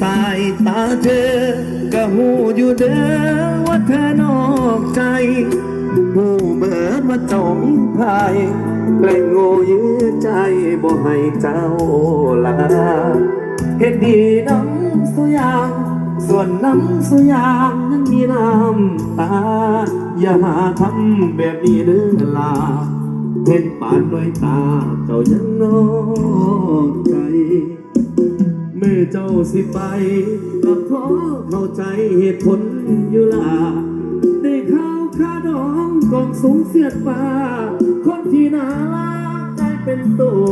สายตาเธอ ก็หูอยู่เด้อว่าเธอนอกใจหูเบิดว่าเจ้ามีภายแกล้งโง่ยื้อใจบ่ให้เจ้าลาเฮ็ดดีน้ำสุยางส่วนน้ำสุยางนั้นมีน้ำตา อย่าหาทำแบบนี้เด้อลาเห็นปานด้วยตาเจ้ายังนอกใจ เมื่อเจ้าสิไปก็ขอเข้าใจเหตุผลอยู่ล่ะได้ข้าวค่าดองกองสูงเสียดฟ้าคนที่น่ารักกลายเป็นตัว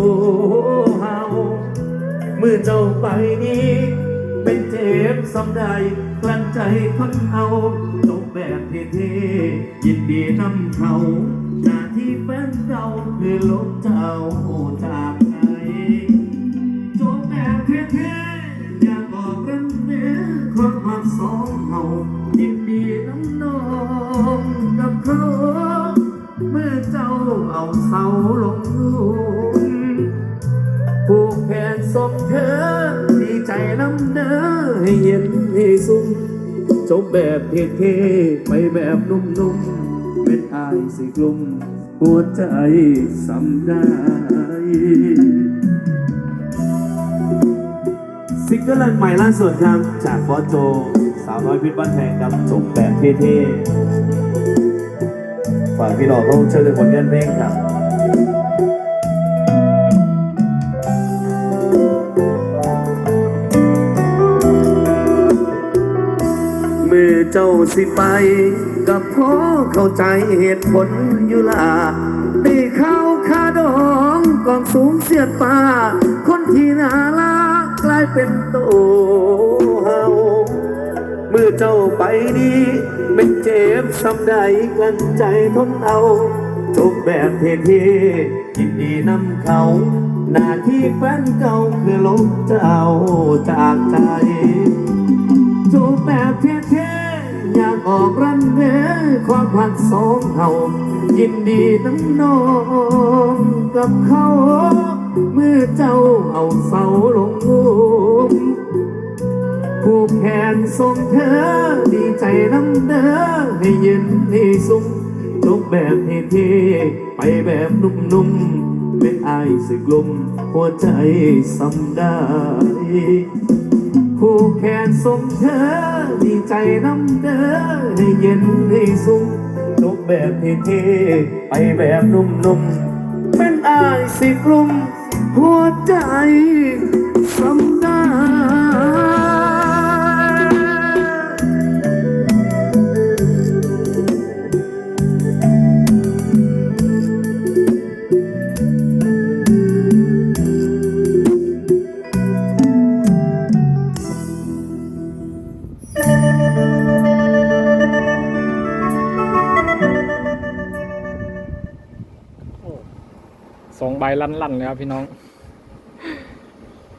เฮาเมื่อเจ้าไปนี้ เป็นเจ็บสำใดกลั้นใจคนเอาจบแบบเท่ๆยินดีนำเขาหน้าที่แฟนเก่าคือลบเจ้า เอาเสาลงลุมผูกแขนศพเธอดีใจน้ำเด้อให้เย็นให้สุ่มจบแบบเท่ๆไปแบบนุ่มๆ เป็นอายสิกลุ่มหัวใจสำได้ซิงเกิลใหม่ล่าสุดครับ จากบอโจ สาวน้อยพิษบ้านแพงครับจบแบบเท่ๆ ฝากพี่น้องเขาเชิญเลยผลงานเพลงครับเมื่อเจ้าสิไปกับพ่อเข้าใจเหตุผลอยู่ละได้เข้าคาดองกองสูงเสียดฟ้าคนที่น่ารักกลายเป็นโตเฮาเมื่ อเจ้าไปดีเป็นเจ็บสำใดกันใจทนเอาจบแบบเท่ๆยินดีนำเขา หน้าที่แฟนเก่าคือลบเจ้าจากใจจบแบบเท่ๆอยากออกรันเวความพักสองเฮายินดีน้ำนองกับเขา เมื่อเจ้าเอาเสาลงลุม ผูกแขนส่งเธอ ดีใจน้ำเด้อให้เย็นให้สุขจบแบบเท่ๆไปแบบนุ่มๆเป็นไอายสึกลมหัวใจสำได้ผู้แขนส่งเธอ ดีใจน้ำเด้อให้เย็นให้สุขจบแบบเท่ๆไปแบบนุ่มๆเป็นอายสิกลุ่มหัวใจสำ สองใบลั่นๆเลยครับพี่น้อง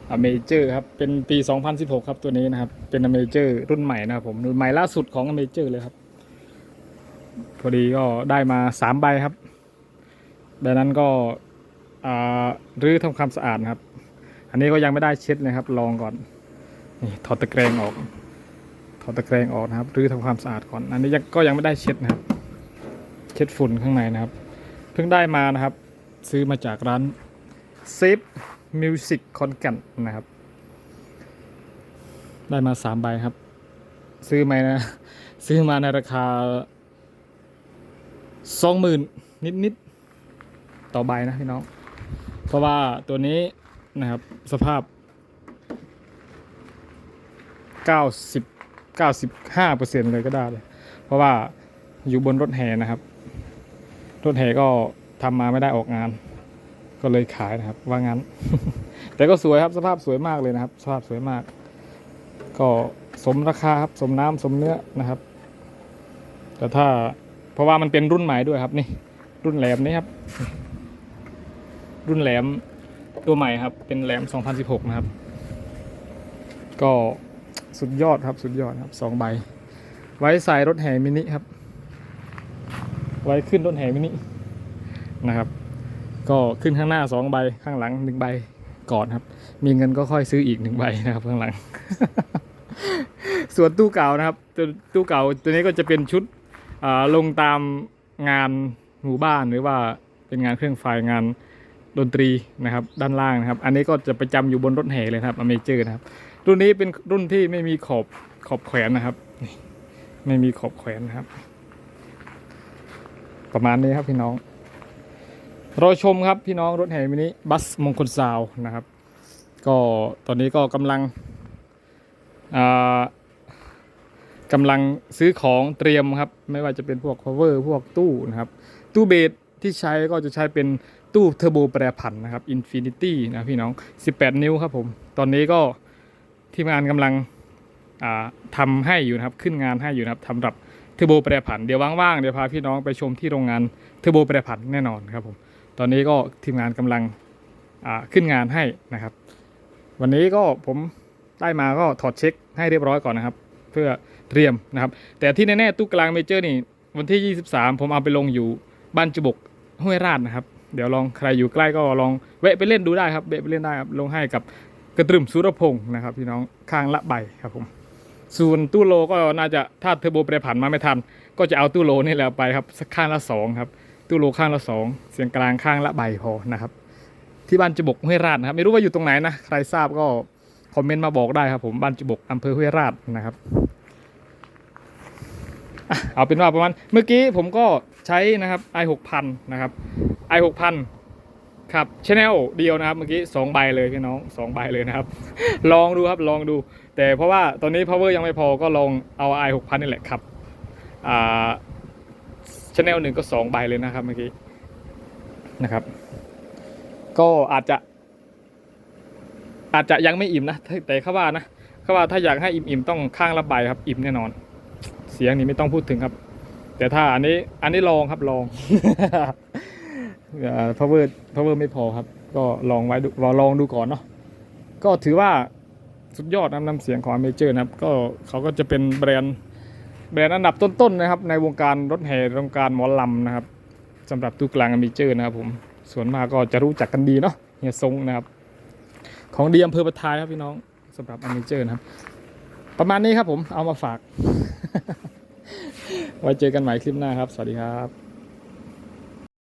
อเมเจอร์ครับ เป็นปี 2016 ครับตัวนี้นะครับ เป็นอเมเจอร์รุ่นใหม่นะครับผมรุ่นใหม่ล่าสุดของอเมเจอร์เลยครับ พอดีก็ได้มาสามใบครับใบนั้นก็รื้อทำความสะอาดครับ อันนี้ก็ยังไม่ได้เช็ดนะครับ ลองก่อน นี่ถอดตะแกรงออก ถอดตะแกรงออกนะครับ รื้อทำความสะอาดก่อน อันนี้ก็ยังไม่ได้เช็ดนะครับ เช็ดฝุ่นข้างในนะครับ เพิ่งได้มานะครับ ซื้อมาจากร้านเซฟมิวสิกคอนแก่นนะครับ ได้มาสามใบครับ ซื้อมานะ ซื้อมาในราคาสองหมื่นนิดๆ ต่อใบนะพี่น้อง เพราะว่าตัวนี้นะครับ สภาพ 90 95เปอร์เซ็นต์เลยก็ได้เลย เพราะว่าอยู่บนรถแห่นะครับ รถแห่ก็ ทำมาไม่ได้ออกงาน ก็เลยขายนะครับ ว่างั้น แต่ก็สวยครับสภาพสวยมากเลยนะครับ สภาพสวยมาก ก็สมราคาครับสมน้ำสมเนื้อนะครับ แต่ถ้าเพราะว่ามันเป็นรุ่นใหม่ด้วยครับนี่ รุ่นแหลมนี่ครับ รุ่นแหลมตัวใหม่ครับ เป็นแหลม 2016 นะครับ ก็สุดยอดครับ สุดยอดครับสองใบ ไว้ใส่รถแห่มินิครับ ไว้ขึ้นรถแห่มินิ นะครับ ก็ขึ้นข้างหน้าสองใบข้างหลังหนึ่งใบก่อนครับ มีเงินก็ค่อยซื้ออีกหนึ่งใบนะครับข้างหลัง ส่วนตู้เก่านะครับต,ตู้เก่าตัวนี้ก็จะเป็นชุดลงตามงานหมู่บ้านหรือว่าเป็นงานเครื่องไฟงานดนตรีนะครับด้านล่างนะครับ อันนี้ก็จะไปจำอยู่บนรถแห่เลยครับอเมเจอร์นะครับ รุ่นนี้เป็นรุ่นที่ไม่มีขอบขอบแขวนนะครับ ไม่มีขอบแขวนนะครับ ประมาณนี้ครับพี่น้อง รอชมครับพี่น้องรถแห่มินิบัสมงคลซาวนะครับ ก็ตอนนี้ก็กำลังอ่ากำลังซื้อของเตรียมครับ ไม่ว่าจะเป็นพวก cover พวกตู้นะครับ ตู้เบสที่ใช้ก็จะใช้เป็นตู้เทอร์โบแปรผันนะครับ Infinity นะพี่น้อง 18 นิ้วครับผม ตอนนี้ก็ทีมงานกำลังอ่าทำให้อยู่นะครับ ขึ้นงานให้อยู่นะครับสำหรับเทอร์โบแปรผัน เดี๋ยวว่างๆ เดี๋ยวพาพี่น้องไปชมที่โรงงานเทอร์โบแปรผันแน่นอนครับผม ตอนนี้ก็ทีมงานกำลังขึ้นงานให้นะครับ วันนี้ก็ผมได้มาก็ถอดเช็คให้เรียบร้อยก่อนนะครับ เพื่อเตรียมนะครับ แต่ที่แน่ๆตู้กลางเมเจอร์นี่วันที่ 23 ผมเอาไปลงอยู่บ้านจุบกห้วยราชนะครับ เดี๋ยวลองใครอยู่ใกล้ก็ลองแวะไปเล่นดูได้ครับแวะไปเล่นได้ครับลงให้กับกระตรึมสุรพงศ์นะครับพี่น้องข้างละใบครับผมส่วนตู้โลก็น่าจะถ้าเทอร์โบแปรผันมาไม่ทัน ก็จะเอาตู้โลนี่แหละไปครับสักข้างละสองครับ ตู้โลข้างละสองเสียงกลางข้างละใบพอนะครับ ที่บ้านจุบกห้วยราชนะครับ ไม่รู้ว่าอยู่ตรงไหนนะใครทราบก็คอมเมนต์มาบอกได้ครับผมบ้านจุบกอำเภอห้วยราชนะครับเอาเป็นว่าประมาณเมื่อกี้ผมก็ใช้นะครับ i 6 0 0 0นะครับ i 6 0 0 0ครับชแนลเดียวนะครับ เมื่อกี้สองใบเลยพี่น้องสองใบเลยนะครับ ลองดูครับลองดู แต่เพราะว่าตอนนี้ power ยังไม่พอก็ลองเอา i 6 0 0 0นี่แหละครับอ่า ชแนลหนึ่งก็สองใบเลยนะครับเมื่อกี้นะครับ ก็อาจจะ อาจจะยังไม่อิ่มนะแต่แต่เขาว่านะเขาว่าถ้าอยากให้อิ่มๆต้องข้างละใบครับ อิ่มแน่นอน เสียงนี้ไม่ต้องพูดถึงครับ แต่ถ้าอันนี้ อันนี้ลองครับลองเอ่อ power power ไม่พอครับ ก็ลองไว้ดูลองดูก่อนเนาะก็ถือว่าสุดยอดนะนำเสียงของ Major นะครับ ก็เขาก็จะเป็นแบรนด์ แบรนด์อันดับต้นๆนะครับ ในวงการรถแห่วงการหมอลำนะครับสำหรับตู้กลางมีเจอร์นะครับผมส่วนมากก็จะรู้จักกันดีเนาะเฮียทรงนะครับ ของดีอำเภอประทายครับพี่น้องสำหรับอเมเจอร์นะครับ ประมาณนี้ครับผมเอามาฝาก ไว้เจอกันใหม่คลิปหน้าครับ สวัสดีครับ